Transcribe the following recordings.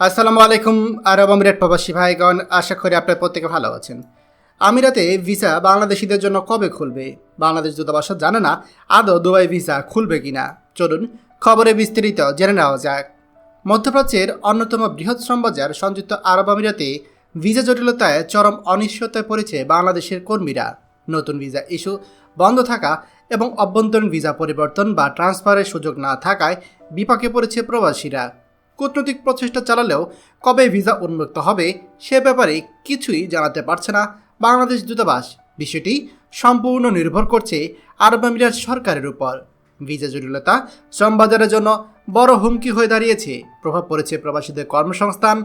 আসসালামু আলাইকুম, আরব আমিরাত প্রবাসী ভাইগণ, আশা করি আপনার প্রত্যেকে ভালো আছেন। আমিরাতে ভিসা বাংলাদেশিদের জন্য কবে খুলবে? বাংলাদেশ দূতাবাস জানে না আদৌ দুবাই ভিসা খুলবে কিনা। চলুন খবরে বিস্তারিত জেনে নেওয়া যাক। মধ্যপ্রাচ্যের অন্যতম বৃহৎ শ্রমবাজার সংযুক্ত আরব আমিরাতে ভিসা জটিলতায় চরম অনিশ্চয়তায় পড়েছে বাংলাদেশের কর্মীরা। নতুন ভিসা ইস্যু বন্ধ থাকা এবং অভ্যন্তরীণ ভিসা পরিবর্তন বা ট্রান্সফারের সুযোগ না থাকায় বিপাকে পড়েছে প্রবাসীরা। কূটনৈতিক প্রচেষ্টা চালালেও কবে ভিসা উন্মুক্ত হবে সে ব্যাপারে কিছুই জানাতে পারছে না বাংলাদেশ দূতাবাস। বিষয়টি সম্পূর্ণ নির্ভর করছে আরব আমিরাত সরকারের উপর। ভিসা জটিলতা শ্রমবাজারের জন্য বড় হুমকি হয়ে দাঁড়িয়েছে। প্রভাব পড়েছে প্রবাসীদের কর্মসংস্থান,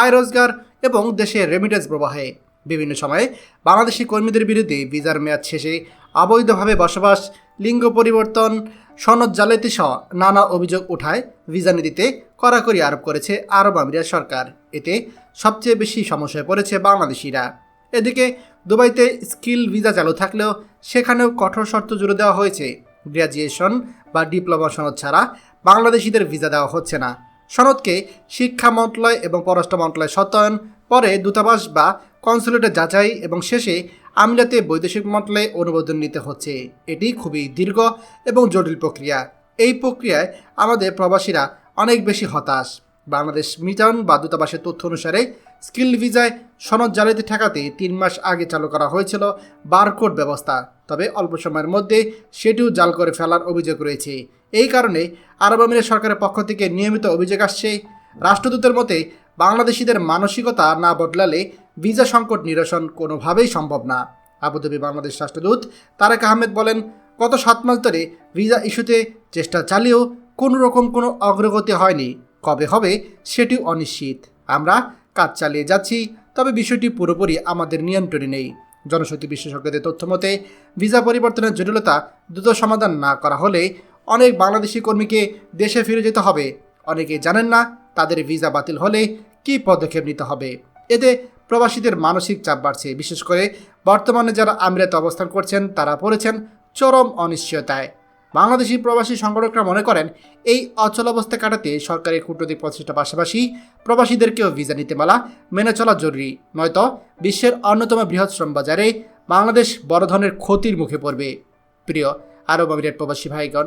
আয় রোজগার এবং দেশের রেমিটেন্স প্রবাহে। বিভিন্ন সময়ে বাংলাদেশি কর্মীদের বিরুদ্ধে ভিসার মেয়াদ শেষে অবৈধভাবে বসবাস, লিঙ্গ পরিবর্তন, সনদ জালিয়াতি সহ নানা অভিযোগ উঠায় ভিসা নীতিতে কড়াকড়ি আরোপ করেছে আরব আমিরাত সরকার। এতে সবচেয়ে বেশি সমস্যায় পড়েছে বাংলাদেশিরা। এদিকে দুবাইতে স্কিল ভিসা চালু থাকলেও সেখানেও কঠোর শর্ত জুড়ে দেওয়া হয়েছে। গ্র্যাজুয়েশন বা ডিপ্লোমা সনদ ছাড়া বাংলাদেশিদের ভিসা দেওয়া হচ্ছে না। সনদকে শিক্ষা মন্ত্রণালয় এবং পররাষ্ট্র মন্ত্রণালয় সত্যায়ন, পরে দূতাবাস বা কনসুলেটে যাচাই এবং শেষে আমিরাতে বৈদেশিক মন্ত্রণালয়ে অনুমোদন নিতে হচ্ছে। এটি খুবই দীর্ঘ এবং জটিল প্রক্রিয়া। এই প্রক্রিয়ায় আমাদের প্রবাসীরা অনেক বেশি হতাশ। বাংলাদেশ মিটান বা দূতাবাসের তথ্য অনুসারে স্কিল ভিজায় সনদ জালিয়াতি ঠেকাতে তিন মাস আগে চালু করা হয়েছিল বারকোড ব্যবস্থা। তবে অল্প সময়ের মধ্যে সেটিও জাল করে ফেলার অভিযোগ রয়েছে। এই কারণে আরব আমিরাত সরকারের পক্ষ থেকে নিয়মিত অভিযোগ আসছে। রাষ্ট্রদূতের মতে, বাংলাদেশিদের মানসিকতা না বদলালে ভিসা সংকট নিরসন কোনোভাবেই সম্ভব না। আবুধাবি বাংলাদেশ রাষ্ট্রদূত তারেক আহমেদ বলেন, গত সাত মাস ধরে ভিসা ইস্যুতে চেষ্টা চালিয়েও কোনো রকম কোনো অগ্রগতি হয়নি। কবে হবে সেটি অনিশ্চিত। আমরা কাজ চালিয়ে যাচ্ছি, তবে বিষয়টি পুরোপুরি আমাদের নিয়ন্ত্রণে নেই। জনশক্তি বিশেষজ্ঞদের তথ্য মতে, ভিসা পরিবর্তনের জটিলতা দ্রুত সমাধান না করা হলে অনেক বাংলাদেশি কর্মীকে দেশে ফিরে যেতে হবে। অনেকেই জানেন না তাদের ভিসা বাতিল হলে কী পদক্ষেপ নিতে হবে। এতে প্রবাসীদের মানসিক চাপ বাড়ছে। বিশেষ করে বর্তমানে যারা আমিরাতে অবস্থান করছেন, তারা পড়েছেন চরম অনিশ্চয়তায়। বাংলাদেশি প্রবাসী সংগঠকরা মনে করেন, এই অচল অবস্থা কাটাতে সরকারি কূটনৈতিক প্রচেষ্টার পাশাপাশি প্রবাসীদেরকেও ভিসা নীতিমালা মেনে চলা জরুরি। নয়তো বিশ্বের অন্যতম বৃহৎ শ্রম বাজারে বাংলাদেশ বড় ধরনের ক্ষতির মুখে পড়বে। প্রিয় আরব আমিরাত প্রবাসী ভাইগণ